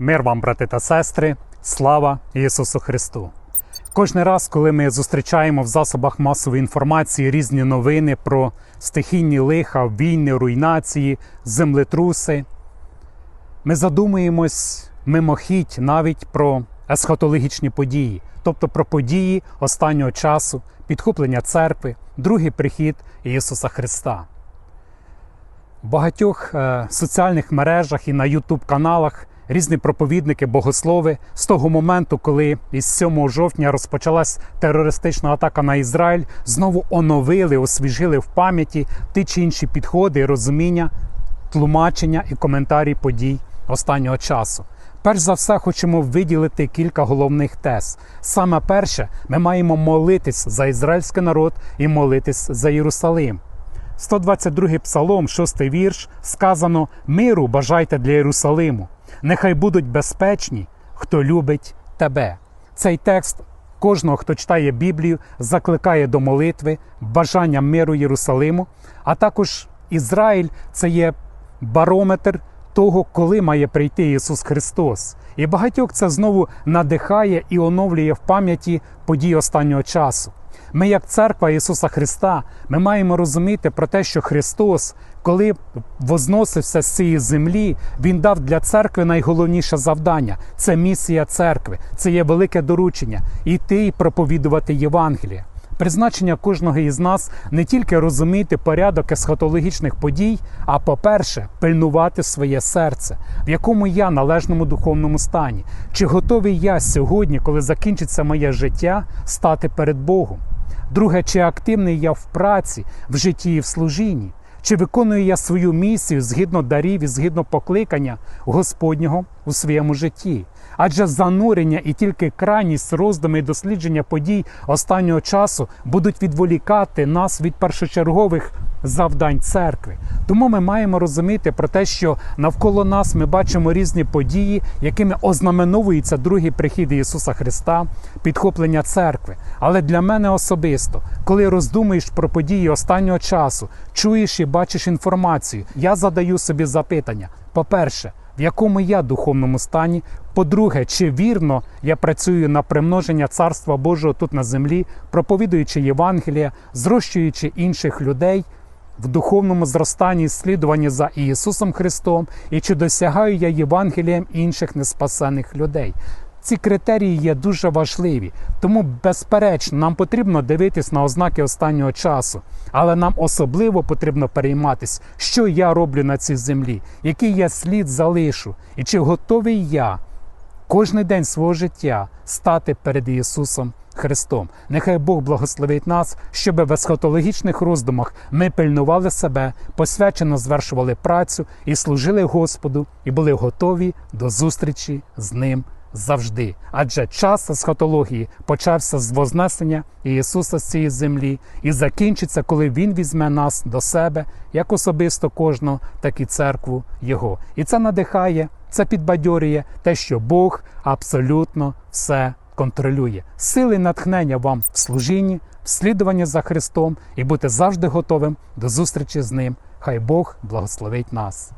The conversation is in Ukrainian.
Мир вам, брати та сестри, слава Ісусу Христу! Кожний раз, коли ми зустрічаємо в засобах масової інформації різні новини про стихійні лиха, війни, руйнації, землетруси, ми задумуємось мимохідь навіть про есхатологічні події, тобто про події останнього часу, підхоплення церкви, другий прихід Ісуса Христа. В багатьох е, соціальних мережах і на Ютуб каналах різні проповідники, богослови з того моменту, коли із 7 жовтня розпочалась терористична атака на Ізраїль, знову оновили, освіжили в пам'яті ті чи інші підходи, розуміння, тлумачення і коментарі подій останнього часу. Перш за все, хочемо виділити кілька головних тез. Саме перше, ми маємо молитись за ізраїльський народ і молитись за Єрусалим. 122 псалом, 6 вірш, сказано: Миру бажайте для Єрусалиму. Нехай будуть безпечні, хто любить тебе. Цей текст кожного, хто читає Біблію, закликає до молитви, бажання миру Єрусалиму, а також Ізраїль це є барометр того, коли має прийти Ісус Христос. І багатьох це знову надихає і оновлює в пам'яті подій останнього часу. Ми, як церква Ісуса Христа, ми маємо розуміти про те, що Христос, коли возносився з цієї землі, Він дав для церкви найголовніше завдання це місія церкви, це є велике доручення іти і проповідувати Євангеліє. Призначення кожного із нас не тільки розуміти порядок есхатологічних подій, а по-перше, пильнувати своє серце, в якому я належному духовному стані. Чи готовий я сьогодні, коли закінчиться моє життя, стати перед Богом? Друге, чи активний я в праці, в житті і в служінні? Чи виконую я свою місію згідно дарів і згідно покликання Господнього у своєму житті? Адже занурення і тільки крайність роздуми і дослідження подій останнього часу будуть відволікати нас від першочергових завдань церкви. Тому ми маємо розуміти про те, що навколо нас ми бачимо різні події, якими ознаменовується другий прихід Ісуса Христа, підхоплення церкви. Але для мене особисто, коли роздумуєш про події останнього часу, чуєш і бачиш інформацію, я задаю собі запитання: по-перше, в якому я духовному стані. По-друге, чи вірно я працюю на примноження Царства Божого тут на землі, проповідуючи Євангелія, зрощуючи інших людей в духовному зростанні і за Ісусом Христом, і чи досягаю я Євангелієм інших неспасених людей. Ці критерії є дуже важливі, тому, безперечно, нам потрібно дивитись на ознаки останнього часу, але нам особливо потрібно перейматись, що я роблю на цій землі, який я слід залишу, і чи готовий я кожний день свого життя стати перед Ісусом Христом. Нехай Бог благословить нас, щоб в есхатологічних роздумах ми пильнували себе, посвячено звершували працю і служили Господу, і були готові до зустрічі з Ним завжди. Адже час есхатології почався з Вознесення Ісуса з цієї землі і закінчиться, коли Він візьме нас до себе, як особисто кожного, так і церкву Його. І це надихає, це підбадьорює те, що Бог абсолютно все контролює. Сили натхнення вам в служінні, в слідуванні за Христом і бути завжди готовим до зустрічі з Ним. Хай Бог благословить нас.